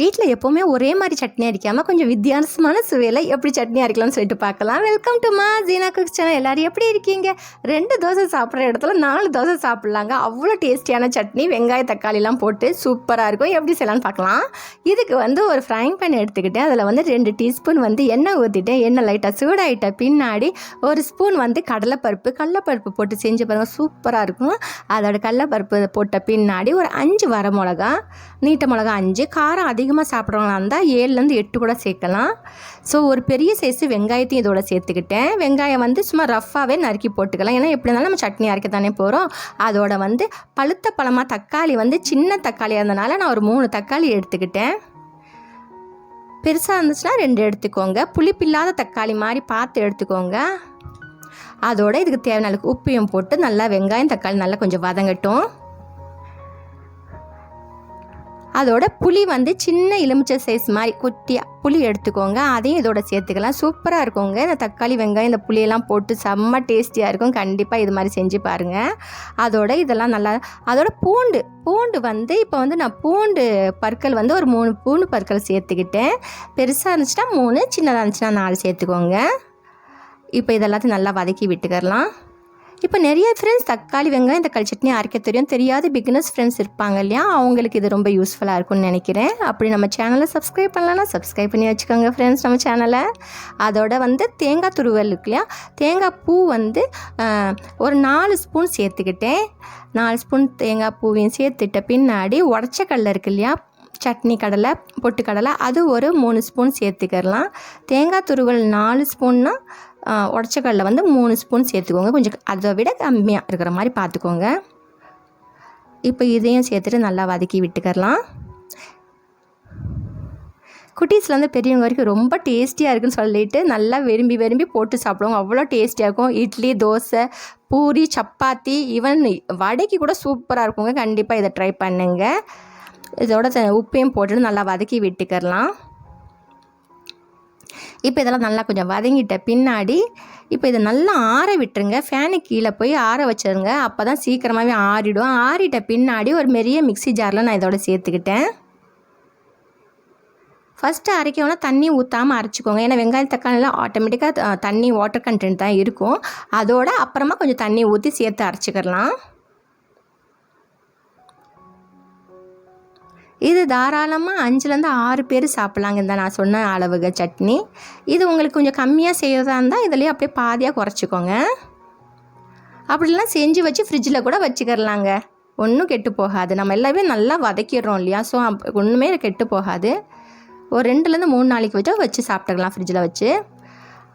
வீட்டில் எப்போவுமே ஒரே மாதிரி சட்னி அரைக்காமல் கொஞ்சம் வித்தியாசமான சுவையில் எப்படி சட்னி அரைக்கலாம்னு சொல்லிட்டு பார்க்கலாம். வெல்கம் டு மா ஜீனா குக் சேனல் எல்லோரும் எப்படி இருக்கீங்க? ரெண்டு தோசை சாப்பிட்ற இடத்துல நாலு தோசை சாப்பிட்லாங்க. அவ்வளோ டேஸ்டியான சட்னி வெங்காய தக்காளிலாம் போட்டு சூப்பராக இருக்கும். எப்படி செய்யலாம்னு பார்க்கலாம். இதுக்கு வந்து ஒரு ஃப்ரைங் பேன் எடுத்துக்கிட்டேன் அதில் வந்து ரெண்டு டீஸ்பூன் வந்து எண்ணெய் ஊற்றிட்டேன் எண்ணெய் லைட்டாக சூடாகிட்ட பின்னாடி ஒரு ஸ்பூன் வந்து கடலைப்பருப்பு கடலைப்பருப்பு போட்டு செஞ்சு பாருங்கள் சூப்பராக இருக்கும். அதோட கடலைப்பருப்பு போட்ட பின்னாடி ஒரு அஞ்சு வர மிளகா நீட்ட மிளகா அஞ்சு காரம் அதிகமாக சாப்பிட்றவங்களா இருந்தால் ஏழுலேருந்து எட்டு கூட சேர்க்கலாம். ஸோ ஒரு பெரிய சைஸு வெங்காயத்தையும் இதோட சேர்த்துக்கிட்டேன். வெங்காயம் வந்து சும்மா ரஃப்பாகவே நறுக்கி போட்டுக்கலாம். ஏன்னா எப்படி இருந்தாலும் நம்ம சட்னி அரைக்க தானே போகிறோம் அதோட வந்து பழுத்த பழமாக தக்காளி வந்து சின்ன தக்காளியாக இருந்தனால நான் ஒரு மூணு தக்காளி எடுத்துக்கிட்டேன். பெருசாக இருந்துச்சுன்னா ரெண்டு எடுத்துக்கோங்க. புளிப்பில்லாத தக்காளி மாதிரி பார்த்து எடுத்துக்கோங்க. அதோட இதுக்கு தேவையான அளவுக்கு உப்பையும் போட்டு நல்லா வெங்காயம் தக்காளி நல்லா கொஞ்சம் வதங்கட்டும். அதோட புளி வந்து சின்ன எலுமிச்சை சைஸ் மாதிரி குட்டியாக புளி எடுத்துக்கோங்க. அதையும் இதோட சேர்த்துக்கலாம். சூப்பராக இருக்குங்க. இந்த தக்காளி வெங்காயம் இந்த புளியெல்லாம் போட்டு செம்ம டேஸ்டியாக இருக்கும். கண்டிப்பாக இது மாதிரி செஞ்சு பாருங்கள் அதோட இதெல்லாம் நல்லா அதோட பூண்டு பூண்டு வந்து இப்போ வந்து நான் பூண்டு பற்கள் வந்து ஒரு மூணு பூண்டு பற்கள் சேர்த்துக்கிட்டேன். பெருசாக இருந்துச்சுன்னா மூணு சின்னதாக இருந்துச்சுன்னா நாலு சேர்த்துக்கோங்க. இப்போ இதெல்லாத்தையும் நல்லா வதக்கி விட்டுக்கரலாம் இப்போ நிறைய ஃப்ரெண்ட்ஸ் தக்காளி வெங்காயம் தக்காளி சட்னி அரைக்க தெரியும். தெரியாத பிகினஸ் ஃப்ரெண்ட்ஸ் இருப்பாங்க இல்லையா? அவங்களுக்கு இது ரொம்ப யூஸ்ஃபுல்லாக இருக்கும்னு நினைக்கிறேன். அப்படி நம்ம சேனலை சப்ஸ்கிரைப் பண்ணலன்னா சப்ஸ்கிரைப் பண்ணி வச்சுக்கோங்க ஃப்ரெண்ட்ஸ் நம்ம சேனலை அதோட வந்து தேங்காய் துருவல் இருக்கு இல்லையா? தேங்காய் பூ வந்து ஒரு நாலு ஸ்பூன் சேர்த்துக்கிட்டேன். நாலு ஸ்பூன் தேங்காய் பூவையும் சேர்த்துட்ட பின்னாடி உடச்ச கடலை இருக்கு இல்லையா? சட்னி கடலை பொட்டுக்கடலை அது ஒரு மூணு ஸ்பூன் சேர்த்துக்கிறலாம் தேங்காய் துருவல் நாலு ஸ்பூன்னா உடச்ச கடலை வந்து மூணு ஸ்பூன் சேர்த்துக்கோங்க. கொஞ்சம் அதை விட கம்மியாக இருக்கிற மாதிரி பார்த்துக்கோங்க. இப்போ இதையும் சேர்த்துட்டு நல்லா வதக்கி விட்டுக்கரலாம் குட்டீஸ்லேருந்து பெரியவங்க வரைக்கும் ரொம்ப டேஸ்டியாக இருக்குன்னு சொல்லிட்டு நல்லா விரும்பி விரும்பி போட்டு சாப்பிடுவோம் அவ்வளோ டேஸ்டியாக இருக்கும். இட்லி தோசை பூரி சப்பாத்தி ஈவன் வடைக்கு கூட சூப்பராக இருக்குங்க. கண்டிப்பாக இதை ட்ரை பண்ணுங்கள் இதோட உப்பையும் போட்டுட்டு நல்லா வதக்கி விட்டுக்கரலாம் இப்போ இதெல்லாம் நல்லா கொஞ்சம் வதங்கிட்ட பின்னாடி இப்போ இதை நல்லா ஆற விட்டுருங்க. ஃபேனு கீழே போய் ஆற வச்சிருங்க. அப்போ தான் சீக்கிரமாகவே ஆறிடும். ஆறிட்ட பின்னாடி ஒரு பெரிய மிக்ஸி ஜாரில் நான் இதோட சேர்த்துக்கிட்டேன். ஃபஸ்ட்டு அரைக்கணும்னா தண்ணி ஊற்றாமல் அரைச்சிக்கோங்க. ஏன்னா வெங்காயம் தக்காளிலாம் ஆட்டோமேட்டிக்காக தண்ணி வாட்டர் கண்டென்ட் தான் இருக்கும். அதோட அப்புறமா கொஞ்சம் தண்ணி ஊற்றி சேர்த்து அரைச்சிக்கிடலாம். இது தாராளமாக அஞ்சுலேருந்து ஆறு பேர் சாப்பிட்லாங்க இந்த நான் சொன்ன அளவுக சட்னி. இது உங்களுக்கு கொஞ்சம் கம்மியாக செய்கிறதா இருந்தால் இதுலேயே அப்படியே பாதியாக குறைச்சிக்கோங்க. அப்படிலாம் செஞ்சு வச்சு ஃப்ரிட்ஜில் கூட வச்சுக்கிறலாங்க. ஒன்றும் கெட்டு போகாது. நம்ம எல்லாமே நல்லா வதக்கிடுறோம் இல்லையா? ஸோ ஒன்றுமே கெட்டு போகாது. ஒரு ரெண்டுலேருந்து மூணு நாளைக்கு வச்சா வச்சு சாப்பிட்டுக்கலாம் ஃப்ரிட்ஜில் வச்சு.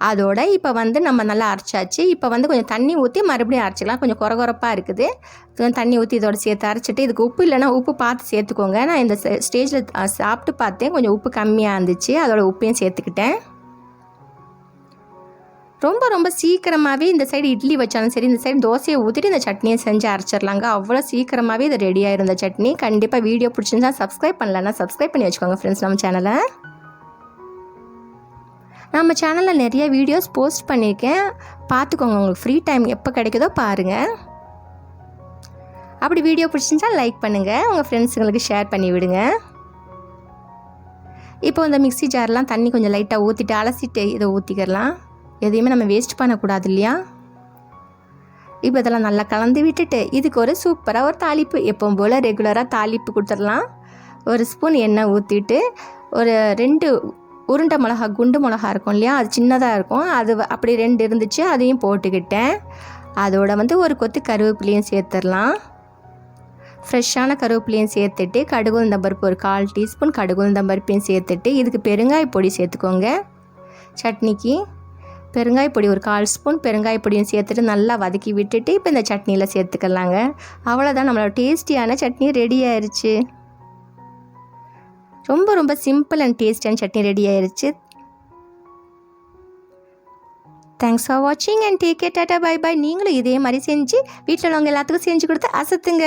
அதோட இப்போ வந்து நம்ம நல்லா அரைச்சாச்சு. இப்போ வந்து கொஞ்சம் தண்ணி ஊற்றி மறுபடியும் அரைச்சிக்கலாம். கொஞ்சம் குறகுறப்பாக இருக்குது. கொஞ்சம் தண்ணி ஊற்றி இதோட சேர்த்து அரைச்சிட்டு இதுக்கு உப்பு இல்லைன்னா உப்பு பார்த்து சேர்த்துக்கோங்க. நான் இந்த ஸ்டேஜில் சாப்பிட்டு பார்த்தேன். கொஞ்சம் உப்பு கம்மியாக இருந்துச்சு. அதோட உப்பையும் சேர்த்துக்கிட்டேன். ரொம்ப ரொம்ப சீக்கிரமாகவே இந்த சைடு இட்லி வச்சாலும் சரி இந்த சைடு தோசையை ஊற்றிட்டு இந்த சட்னியை செஞ்சு அரைச்சிடலாங்க. அவ்வளோ சீக்கிரமாகவே இது ரெடி ஆயிருந்த சட்னி. கண்டிப்பாக வீடியோ பிடிச்சிருந்தா சப்ஸ்கிரைப் பண்ணலன்னா சப்ஸ்கிரைப் பண்ணி வச்சுக்கோங்க ஃப்ரெண்ட்ஸ் நம்ம சேனலை நம்ம சேனலில் நிறைய வீடியோஸ் போஸ்ட் பண்ணியிருக்கேன் பார்த்துக்கோங்க உங்களுக்கு ஃப்ரீ டைம் எப்போ கிடைக்குதோ பாருங்கள் அப்படி வீடியோ பிடிச்சிருந்தா லைக் பண்ணுங்கள் உங்கள் ஃப்ரெண்ட்ஸுங்களுக்கு ஷேர் பண்ணி விடுங்க. இப்போ இந்த மிக்சி ஜார்லாம் தண்ணி கொஞ்சம் லைட்டாக ஊற்றிட்டு அலசிட்டு இதை ஊற்றிக்கிறலாம் எதையுமே நம்ம வேஸ்ட் பண்ணக்கூடாது இல்லையா? இப்போ இதெல்லாம் நல்லா கலந்து விட்டுட்டு இதுக்கு ஒரு சூப்பராக ஒரு தாளிப்பு. எப்பவும் போல் ரெகுலராக தாளிப்பு கொடுத்துடலாம். ஒரு ஸ்பூன் எண்ணெய் ஊற்றிட்டு ஒரு ரெண்டு உருண்டை மிளகா குண்டு மிளகா இருக்கும் இல்லையா? அது சின்னதாக இருக்கும். அது அப்படி ரெண்டு இருந்துச்சு. அதையும் போட்டுக்கிட்டேன். அதோட வந்து ஒரு கொத்து கருவேப்பிலையும் சேர்த்துடலாம். ஃப்ரெஷ்ஷான கருவேப்பிலையும் சேர்த்துட்டு கடுகு பருப்பு ஒரு கால் டீஸ்பூன் கடுகு உளுந்தம் பருப்பையும் சேர்த்துட்டு இதுக்கு பெருங்காய பொடி சேர்த்துக்கோங்க. சட்னிக்கு பெருங்காய பொடி ஒரு கால் ஸ்பூன் பெருங்காய பொடியும் சேர்த்துட்டு நல்லா வதக்கி விட்டுட்டு இப்போ இந்த சட்னியில் சேர்த்துக்கலாங்க. அவ்வளோதான் நம்மளோட டேஸ்டியான சட்னி ரெடி ஆயிடுச்சு ரொம்ப ரொம்ப சிம்பிள் அண்ட் டேஸ்டியான சட்னி ரெடி ஆயிடுச்சு தேங்க்ஸ் ஃபார் வாட்சிங் and take care tata bye bye நீங்களும் இதே மாதிரி செஞ்சு வீட்டில் உள்ளவங்க எல்லாத்துக்கும் செஞ்சு கொடுத்து அசத்துங்க.